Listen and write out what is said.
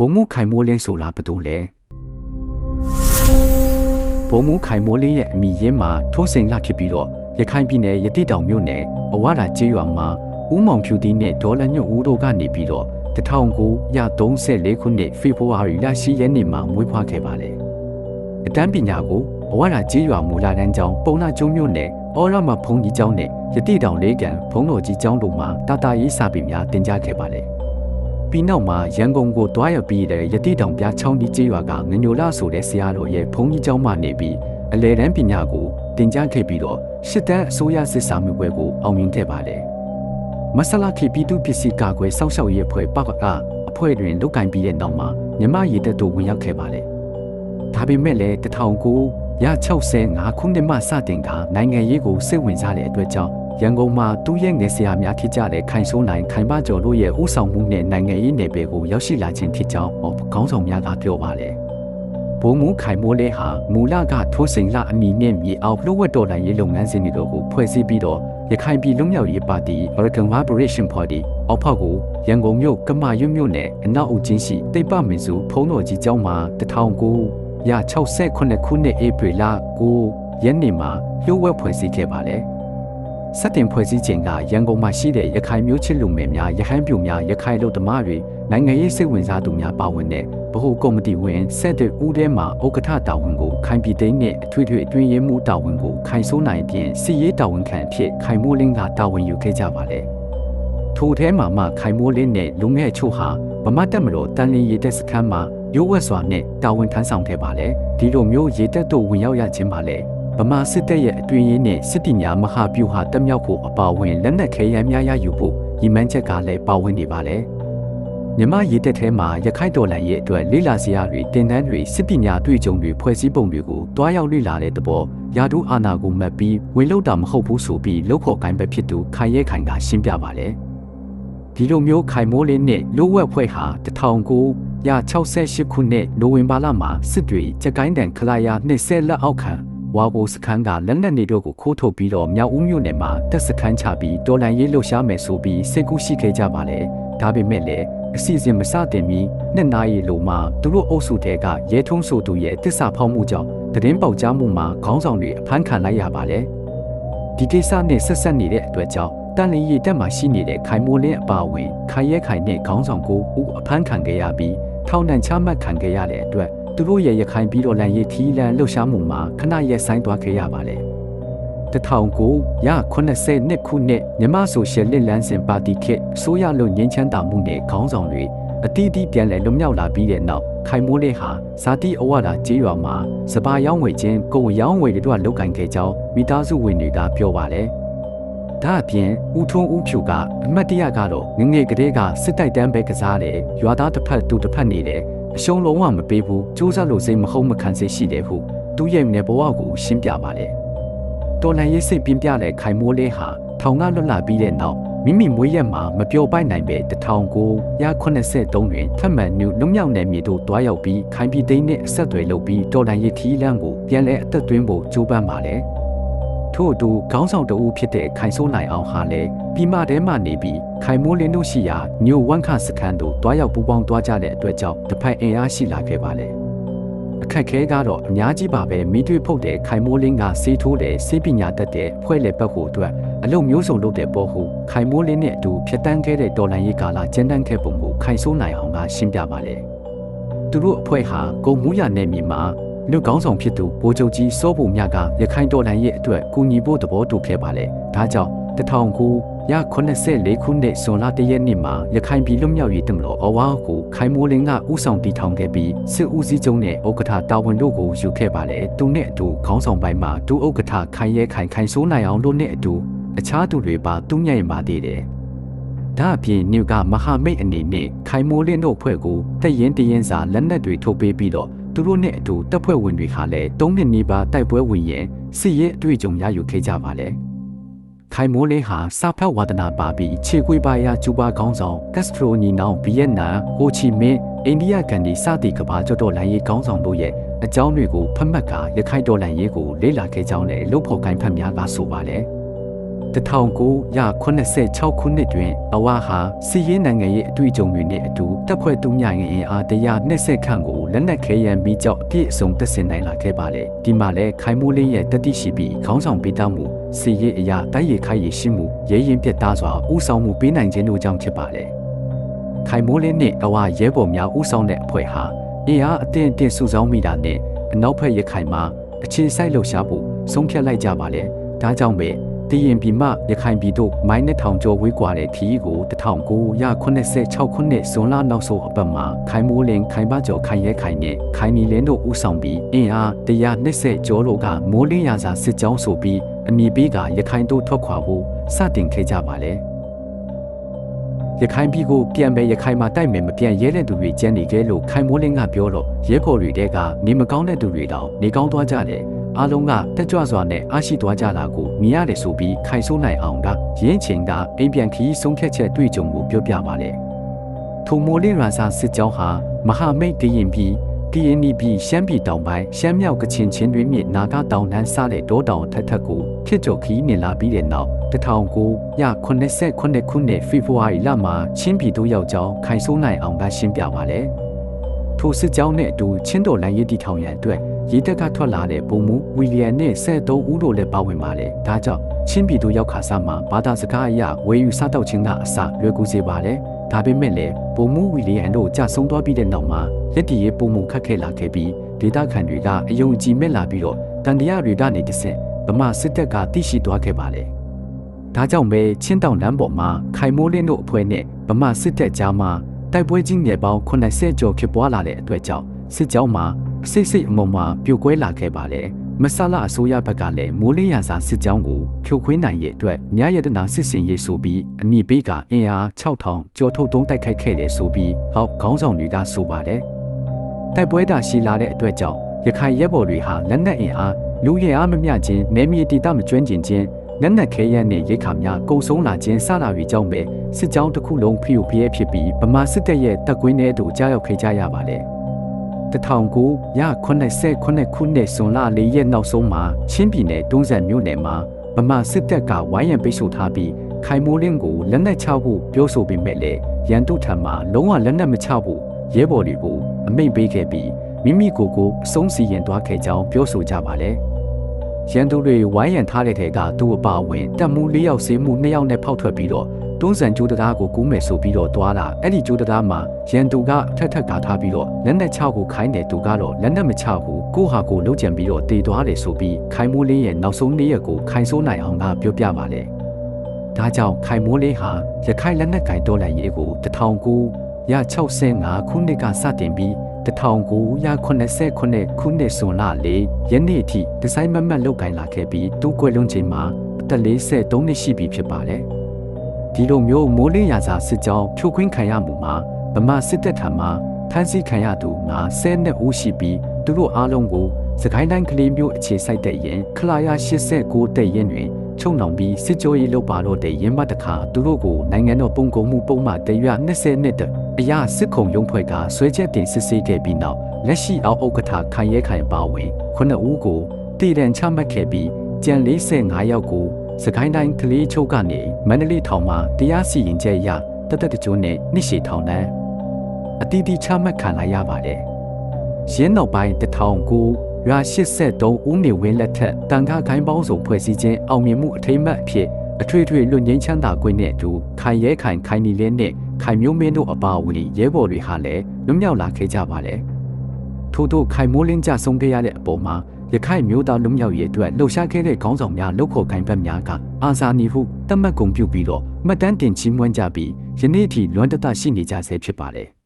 ဘုံမှုခိုင်မိုးလင်းဆိုတာဘယ်လိုလဲဘုံမှုခိုင်မိုးလင်းရဲ့အမိရင်းမှာထိုးစိန်လှဖြစ်ပြီးတော့ရခိုင်ပြည်နယ်ရတိတောင်မြို့နယ်အဝါရာကျေးရွာမှာဦးမောင်ဖြူတီနဲ့ဒေါ်လာညွတ်ဦးတို့ကနေပြီးတော့1934ခုနှစ်ဖေဖော်ဝါရီလ10ရက်နေ့မှာမွေးဖွားခဲ့ပါလေအတန်းပညာကိုအဝါရာကျေးရွာမူလာတန်းကျောင်းပုံနာကျုံမြို့နယ်အော်ရမဘုံကြီးကျောင်းနဲ့ရတိတောင်လေးကန်ဘုံတော်ကြီးကျောင်းတို့မှာတာတာရေးစာပေများတင်ကြားခဲ့ပါလေ ပြီးနောက်မှာရန်ကုန်ကိုတွားရပြီးတဲ့ရတိတောင်ပြချောင်းကြီးကျေးရွာကငညိုလာဆိုတဲ့ဆရာတော်ရဲ့ဘုံကြီးကျောင်းမှနေပြီးအလဲတန်းပညာကိုတင်ကြားခဲ့ပြီးတော့ရှစ်တန်းအစိုးရစစ်စာမှုပွဲကိုအောင်မြင်ခဲ့ပါတယ်မဆလာခေပြည်သူပစ္စည်းကာကွယ်စောင့်ရှောက်ရေးအဖွဲ့ပပကအဖွဲ့တွင်လုတ်ကင်ပြီးတဲ့နောက်မှာမြမရည်တက်တို့ဝင်ရောက်ခဲ့ပါတယ်ဒါပေမဲ့လည်း1900ရ65ခုနှစ်မှစတင်ကနိုင်ငံရေးကိုစိတ်ဝင်စားတဲ့အတွက်ကြောင့် ရန်ကုန်မှာတူးရဲ့ငယ်ဆရာများဖြစ်ကြတဲ့ခိုင်ဆိုးနိုင်ခိုင်ပကျော်တို့ရဲ့ဥဆောင်မှုနဲ့နိုင်ငံရေးနယ်ပယ်ကိုရောက်ရှိလာခြင်းဖြစ်ကြောင်းခေါင်းဆောင်များကပြောပါတယ်။ဘုံမူခိုင်မိုးလေးဟာမူလကထိုးစိန်လအမည်နဲ့မြေအောင်လှုပ်ဝက်တော်လှန်ရေးလုပ်ငန်းစဉ်တွေတို့ကိုဖွဲ့စည်းပြီးတော့ရခိုင်ပြည်လွတ်မြောက်ရေးပါတီ American Liberation Party အောက်ဖောက်ကိုရန်ကုန်မြို့ကမာရွတ်မြို့နယ်အနောက်ဦးချင်းရှိတိတ်ပမင်စုဖုံးတော်ကြီးကျောင်းမှာ1900ရ68ခုနှစ်ဧပြီလ9ရက်နေ့မှာလျှို့ဝှက်ဖွဲ့စည်းခဲ့ပါတယ်။ စတင်ဖွဲ့စည်းခြင်းကရန်ကုန်မှာရှိတဲ့ရခိုင်မျိုးချစ်လူငယ်များရခိုင်ပြည်များရခိုင်လူသမားတွေနိုင်ငံရေးစိတ်ဝင်စားသူများပါဝင်တဲ့ဗဟိုကော်မတီဝင်ဆက်တဲ့ဦးထဲမှာဥက္ကဋ္ဌတာဝန်ကိုခိုင်ပြည်သိန်းနဲ့အထွေထွေအတွင်းရေးမှူးတာဝန်ကိုခိုင်ဆိုးနိုင်ပြင်စီရေးတာဝန်ခံအဖြစ်ခိုင်မိုးလင်းကတာဝန်ယူခဲ့ကြပါလေ။ထိုထဲမှာမှခိုင်မိုးလင်းနဲ့လူငယ်ချို့ဟာဗမာတက်မလို့တန်လင်းရည်တဲ့စခန်းမှာရိုးဝက်စွာနဲ့တာဝန်ထမ်းဆောင်ခဲ့ပါလေဒီလိုမျိုးရေတက်တို့ဝင်ရောက်ရခြင်းပါလေ ဗမာစစ်တပ်ရဲ့အတွင်ရေးနဲ့စစ်တီညာမဟာဗျူဟာတက်မြောက်ဖို့အပါအဝင်လက်နက်ခဲယမ်းများရယူဖို့ရည်မှန်းချက်ကလည်းပါဝင်နေပါလေမြမရေတက်ထဲမှာရခိုင်တော်လန်ရဲ့အတွက်လေးလာစရာတွေတင်တန်းတွေစစ်ပညာတွေ့ကြုံတွေဖွဲ့စည်းပုံတွေကိုတွားရောက်လေ့လာတဲ့တဘောယာဒူအာနာကိုမှတ်ပြီးဝင်လို့တာမဟုတ်ဘူးဆိုပြီးလောက်ဖို့ကိုင်းပဲဖြစ်သူခိုင်ရဲခိုင်ကရှင်းပြပါလေဒီလိုမျိုးခိုင်မိုးလေးနဲ့လိုဝက်ဖွဲ့ဟာ1900ရ68ခုနှစ်နိုဝင်ဘာလမှာစစ်တွေကြက်ကိုင်းတန်ခလာယာ20လက်အောက်ခံ ဝါဘိုစခန်းကလက်နက်နေတို့ကိုခိုးထုတ်ပြီးတော့မြောက်ဦးမြို့နယ်မှာတက်စခန်းချပြီးတော်လန်ရေးလှုပ်ရှားမယ်ဆိုပြီးစိတ်ကူးရှိခဲ့ကြပါလေဒါပေမဲ့လည်းအစီအစဉ်မစတင်မီနှစ်နာရီလိုမှသူတို့အုပ်စုတဲကရဲထုံးဆိုသူရဲ့တစ္ဆာဖောက်မှုကြောင့်တရင်ပေါက်ကြားမှုမှာခေါင်းဆောင်တွေအဖမ်းခံလိုက်ရပါလေဒီကိစ္စနဲ့ဆက်ဆက်နေတဲ့အတွက်ကြောင့်တန်လင်းရည်တက်မှာရှိနေတဲ့ခိုင်မိုးလင်းအပါအဝင်ခိုင်ရဲခိုင်နဲ့ခေါင်းဆောင်ကိုဦးအဖမ်းခံခဲ့ရပြီးထောင်ဒဏ်ချမှတ်ခံခဲ့ရတဲ့အတွက် သူတို့ရဲ့ရခိုင်ပြည်တော်လန်ရေးထီးလန်လှုပ်ရှားမှုမှာခဏရက်ဆိုင်သွားခဲ့ရပါတယ်တထောင်ကိုရ80နှစ်ခုနှစ်မြမဆိုရှယ်လစ်လန်းစဉ်ပါတီခေတ်ဆိုရလို့ငင်းချမ်းတာမှုနဲ့ခေါင်းဆောင်တွေအတီးတီးပြန်လည်လွတ်မြောက်လာပြီးတဲ့နောက်ခိုင်မိုးလေးဟာဇာတိအဝဒါကျေးရွာမှာစပါရောင်းဝယ်ခြင်းကိုရောင်းဝယ်တွေတို့လုတ်ကင်ခဲ့ကြောင်းမိသားစုဝင်တွေကပြောပါတယ်ဒါအပြင်ဦးထွန်းဦးဖြူကအမတ်တရကတော့ငငယ်ကလေးကစစ်တိုက်တန်းပဲကစားတယ်ရွာသားတစ်ဖက်သူတစ်ဖက်နေတယ် အရှုံးလုံးဝမပေးဘူးစူးစမ်းလို့စိတ်မဟုတ်မခံစိတ်ရှိတယ်ဟုသူ့ရဲ့နေဘဝကိုရှင်းပြပါတယ်တော်လန်ရေးစိတ်ပြင်းပြတဲ့ခိုင်မိုးလေးဟာထောင်ကလွတ်လာပြီးတဲ့နောက်မိမိမွေးရက်မှာမပျော်ပိုက်နိုင်ပဲ1983တွင်ထပ်မံနုလွမြောက်နယ်မြေသို့တွားရောက်ပြီးခိုင်ပြည်သိန်းနှင့်အဆက်အသွယ်လုပ်ပြီးတော်လန်ရေးထီးလန်းကိုပြန်လည်အသက်သွင်းဖို့ကြိုးပမ်းပါတယ် ထို့အတူခေါင်းဆောင်တဦးဖြစ်တဲ့ခိုင်ဆိုးနိုင်အောင်ဟာလည်းပြည်မထဲမှနေပြီးခိုင်မိုးလင်းတို့ရှိရာညိုဝမ်ခစခန်းသို့တွားရောက်ပူးပေါင်းတွားကြတဲ့အတွက်ကြောင့်တစ်ဖက်အင်အားရှိလာခဲ့ပါလေအခက်ခဲကတော့အများကြီးပါပဲမိတွေ့ဖုတ်တဲ့ခိုင်မိုးလင်းကစေးထိုးတဲ့စေးပညာတတ်တဲ့ဖွဲ့လေပတ်ဖို့အတွက်အလုပ်မျိုးစုံလုပ်တဲ့ပေါ်ဟုခိုင်မိုးလင်းနဲ့အတူဖြတ်တန်းခဲ့တဲ့တော်လန်ရေးကာလကျန်းတန်းခဲ့ပုံကိုခိုင်ဆိုးနိုင်အောင်ကရှင်းပြပါလေသူတို့အဖွဲ့ဟာဂုံမူရနယ်မြေမှာ လူကောင်းဆောင်ဖြစ်သူဗိုလ်ချုပ်ကြီးစောဘုံမြတ်ကရခိုင်တော်လှန်ရေးအတွက်ကူညီဖို့သဘောတူခဲ့ပါလေဒါကြောင့်တထောင်ကိုရ84ခုနှစ်ဇွန်လတရက်နေ့မှာရခိုင်ပြည်လွတ်မြောက်ရေးတမလို့အဝါကိုခိုင်မိုးလင်းကဥဆောင်တည်ထောင်ခဲ့ပြီးစစ်ဦးစီးချုပ်နဲ့ဥက္ကဋ္ဌတာဝန်တို့ကိုယူခဲ့ပါလေသူနဲ့အတူခေါင်းဆောင်ပိုင်းမှာဒုဥက္ကဋ္ဌခိုင်ရဲခိုင်ခိုင်ဆိုးနိုင်အောင်တို့နဲ့အတူအခြားသူတွေပါသူ့ညံ့ပါသေးတယ်ဒါအပြင်မြို့ကမဟာမိတ်အနေနဲ့ခိုင်မိုးလင်းတို့ဖွဲ့ကိုတက်ရင်တရင်စာလက်နက်တွေထုတ်ပေးပြီးတော့ သူတို့နဲ့အတူတပ်ဖွဲ့ဝင်တွေဟာလည်း၃နှစ်နီးပါးတိုက်ပွဲဝင်ရင်စစ်ရေးအတွေ့အကြုံရယူခဲ့ကြပါလေ။ခိုင်မိုးလေးဟာစာဖတ်ဝါဒနာပါပြီးခြေကွေးပါရကျူပါခေါင်းဆောင်ကက်စထရိုနီနောင်ဗီယက်နမ်ဟိုချီမင်းအိန္ဒိယကန်ဒီစသည်ကဘာကျော်တော်လိုင်းရေးခေါင်းဆောင်တို့ရဲ့အကြောင်းတွေကိုဖတ်မှတ်ကာရခိုင်တော်လိုင်းရေးကိုလေ့လာခဲ့ကြောင်းလည်းလုပ်ဖို့ကိုင်းဖတ်များကဆိုပါလေ။ 1986ခုနှစ်တွင်အဝါဟာစီရေးနိုင်ငံရဲ့အတွေ့အကြုံတွေနဲ့အတူတပ်ဖွဲ့သူများရဲ့အင်အားတရား20ခန့်ကိုလက်နက်ခဲယမ်းပြီးကြောက်အပြည့်အစုံတက်ဆင်နိုင်လာခဲ့ပါလေဒီမှာလဲခိုင်မိုးလေးရဲ့တတိရှိပြီးခေါင်းဆောင်ပေးသားမှုစီရေးအရာတိုက်ရိုက်ခိုက်ရရှိမှုရဲရင်ပြတ်သားစွာဥဆောင်မှုပေးနိုင်ခြင်းတို့ကြောင့်ဖြစ်ပါလေခိုင်မိုးလေးနဲ့အဝါရဲဘော်များဥဆောင်တဲ့အဖွဲ့ဟာအင်အားအသင့်အတင့်စုဆောင်းမိတာနဲ့အနောက်ဘက်ရခိုင်မှာအခြေစိုက်လှုပ်ရှားဖို့ဆုံးဖြတ်လိုက်ကြပါလေဒါကြောင့်ပဲ တရင်ပြည်မှရခိုင်ပြည်တို့မိုင်းနဲ့ထောင်ကျော်ဝေးကွာတဲ့ခီးကို1986ခုနှစ်ဇွန်လနောက်ဆုံးအပတ်မှာခိုင်မိုးလင်းခိုင်ပကျော်ခိုင်ရဲခိုင်နဲ့ခိုင်နီလင်းတို့ဦးဆောင်ပြီးအင်အား120ကျော်လို့ကမိုးလင်းရာစာစစ်ကြောင်းဆိုပြီးအမည်ပေးကရခိုင်တို့ထွက်ခွာဖို့စတင်ခဲ့ကြပါလေရခိုင်ပြည်ကိုပြန်ပဲရခိုင်မှာတိုက်မယ်မပြန်ရဲတဲ့သူတွေကျန်နေခဲ့လို့ခိုင်မိုးလင်းကပြောတော့ရဲဘော်တွေတဲကနေမကောင်းတဲ့သူတွေတော့နေကောင်းသွားကြတယ် အားလုံးကတက်ကြွစွာနဲ့အားရှိသွားကြတာကိုမြင်ရတယ်ဆိုပြီးခိုင်ဆိုးနိုင်အောင်ကရင်းချင်ကအိမ်ပြန်ခီးဆုံးဖြတ်ချက်တွေ့ကြုံကိုပြောပြပါလေထုံမိုးလေးရာစာစစ်ကြောင်းဟာမဟာမိတ်တရင်ပြီး KNB ရှမ်းပြည်တောင်ပိုင်းရှမ်းမြောက်ကချင်ချင်းတွင်မြစ်နာဂတောင်တန်းစတဲ့တောတောင်ထက်ထက်ကိုဖြစ်ကြခီးနေလာပြီးတဲ့နောက်1989ခုနှစ်ဖေဖော်ဝါရီလမှာချင်းပြည်တို့ရောက်ကြောင်းခိုင်ဆိုးနိုင်အောင်ကရှင်းပြပါလေထိုစစ်ကြောင်းနဲ့အတူချင်းတော်လန်ရေးတီထောင်ရန်အတွက် ရေတက်ကထွက်လာတဲ့ပုံမှုဝီလီယံနဲ့73ဦးတို့လည်းပါဝင်ပါတယ်။ဒါကြောင့်ချင်းပြည်သူရောက်ခါစားမှာဘာသာစကားအရဝေယူစားတောက်ခြင်းကအစလွယ်ကူစေပါတယ်။ဒါပေမဲ့လည်းပုံမှုဝီလီယံတို့ကြဆုံးသွားပြီးတဲ့နောက်မှာလက်တီရဲ့ပုံမှုခတ်ခဲလာခဲ့ပြီးဒေတာခန်တွေကအယုံကြည်မဲ့လာပြီးတော့တန်တရားတွေကနေတဆင့်ဗမာစစ်တပ်ကတိရှိသွားခဲ့ပါတယ်။ဒါကြောင့်ပဲချင်းတောင်လမ်းပေါ်မှာခိုင်မိုးလင်းတို့အဖွဲ့နဲ့ဗမာစစ်တပ်ကြားမှာတိုက်ပွဲကြီးငယ်ပေါင်း80ကျော်ဖြစ်ပွားလာတဲ့အတွက်ကြောင့်စစ်ကြောင်းမှာ စိတ်စိတ်အမုံမှာပြိုကွဲလာခဲ့ပါတယ်မဆလာအစိုးရဘက်ကလည်းမိုးလင်းရစာစစ်ကြောင်းကိုဖြိုခွင်းနိုင်ရဲ့အတွက်ညရတနာစစ်စင်ရေးဆိုပြီးအမိပေးကအင်အား6000ကျော်ထုတ်သုံးတိုက်ခိုက်ခဲ့တယ်ဆိုပြီးဟောက်ခေါင်းဆောင်တွေကဆိုပါတယ်တိုက်ပွဲတာရှိလာတဲ့အတွက်ကြောင့်ရခိုင်ရဲဘော်တွေဟာလက်နက်အင်အားလူရဲအားမမျှခြင်းနေမြေတီတမကျွမ်းကျင်ခြင်းလက်နက်ခဲယမ်းနဲ့ရိခါများကုံဆုံးလာခြင်းစတာတွေကြောင့်ပဲစစ်ကြောင်းတစ်ခုလုံးဖျို့ဖျဲဖြစ်ပြီးဗမာစစ်တပ်ရဲ့တပ်ကွင်းထဲသို့ကြားရောက်ခဲ့ကြရပါတယ် 1989ခုနှစ်ဇွန်လ၄ရက်နောက်ဆုံးမှာချင်းပြည်နယ်တွန်းဇံမြို့နယ်မှာဗမာစစ်တပ်ကဝိုင်းရံပိတ်ဆို့ထားပြီးခိုင်မိုးလင်းကိုလက်နက်ချဖို့ပြောဆိုပေမဲ့လည်းရန်တုထံမှာလုံးဝလက်နက်မချဖို့ရဲဘော်တွေကိုအမိန့်ပေးခဲ့ပြီးမိမိကိုယ်ကိုအဆုံးစီရင်သွားခဲ့ကြောင်းပြောဆိုကြပါလေရန်သူတွေဝိုင်းရံထားတဲ့ထဲကသူ့အပါဝင်တပ်မှု၄ယောက်စီးမှု၂ယောက်နဲ့ဖောက်ထွက်ပြီးတော့ တွန်းဆန်ကျိုးတရားကိုကူးမယ်ဆိုပြီးတော့တွာလာအဲ့ဒီကျိုးတရားမှာရန်သူကထက်ထက်ကာထားပြီးတော့လက်နက်ချကိုခိုင်းတယ်သူကတော့လက်နက်မချဘူးကိုဟာကိုလှုပ်ကြံပြီးတော့တေသွားတယ်ဆိုပြီးခိုင်မိုးလေးရဲ့နောက်ဆုံးနေ့ရက်ကိုခိုင်ဆိုးနိုင်အောင်ကပြောပြပါလေဒါကြောင့်ခိုင်မိုးလေးဟာရခိုင်လက်နက်ကင်တော်လှန်ရေးကို1965ခုနှစ်ကစတင်ပြီး1989ခုနှစ်ဇွန်လ၄ရက်နေ့အထိဒီဇိုင်းမမတ်လုပ်ကင်လာခဲ့ပြီးတူးကွယ်လုံးချိန်မှာအသက်43နှစ်ရှိပြီဖြစ်ပါတယ်။ ဒီလိုမျိုးမိုးလင်းရာစာစစ်ကြောင်းဖြိုခွင်းခံရမှုမှာဗမာစစ်တပ်ထံမှဖမ်းဆီးခံရသူ90နှစ်ဦးရှိပြီးသူတို့အားလုံးကိုစကိုင်းတိုင်းကလေးမျိုးအခြေစိုက်တဲ့ရင်ခလာရ89တဲ့ရင်တွင်ချုံနှောင်ပြီးစစ်ကြောရေးလုပ်ပါတော့တဲ့ရင်မတခါသူတို့ကိုနိုင်ငံတော်ပုံကုန်မှုပုံမှန်တရွ20နှစ်အရာစစ်ခုံရုံးဖွဲ့ကဆွဲချက်တင်စစ်ဆေးခဲ့ပြီးနောက်လက်ရှိအောက်ဥက္ကဋ္ဌခိုင်ရဲခိုင်ပါဝင်ခုနှစ်ဦးကိုတည်တံချမှတ်ခဲ့ပြီးကြံ45ယောက်ကို စကိုင်းတိုင်းကလေးချိုးကနေမန္တလေးထောင်မှာတရားစီရင်ချက်ရတသက်တကြိုးနဲ့နှစ်ရှည်ထောင်တန်းအတီးတီချမှတ်ခံလိုက်ရပါတယ်။ရင်းနောက်ပိုင်းတထောင်ကိုရွာ83ဦးနေဝင်းလက်ထက်တန်ခါခိုင်းပေါင်းစုံဖွဲ့စည်းခြင်းအောင်မြင်မှုအထိမ်းအမှတ်အဖြစ်အထွေထွေလွတ်ငင်းချမ်းသာကွင်းနဲ့အတူခိုင်ရဲခိုင်ခိုင်နီလင်းနဲ့ခိုင်မျိုးမင်းတို့အပါအဝင်ရဲဘော်တွေဟာလည်းလွတ်မြောက်လာခဲ့ကြပါတယ်။ထို့သောခိုင်မိုးလင်းကြဆုံးခဲ့ရတဲ့အပေါ်မှာ ရခိုင်မျိုးသားလူမျိုးရေးအတွက်လှုပ်ရှားခဲ့တဲ့ခေါင်းဆောင်များလှုပ်ခေါ်ခိုင်ဘက်များကအာဇာနည်ဟုတတ်မှတ်ကုန်ပြုပြီးတော့မှတ်တမ်းတင်ချီးမွမ်းကြပြီးယနေ့အထိလွမ်းတတရှိနေကြဆဲဖြစ်ပါတယ်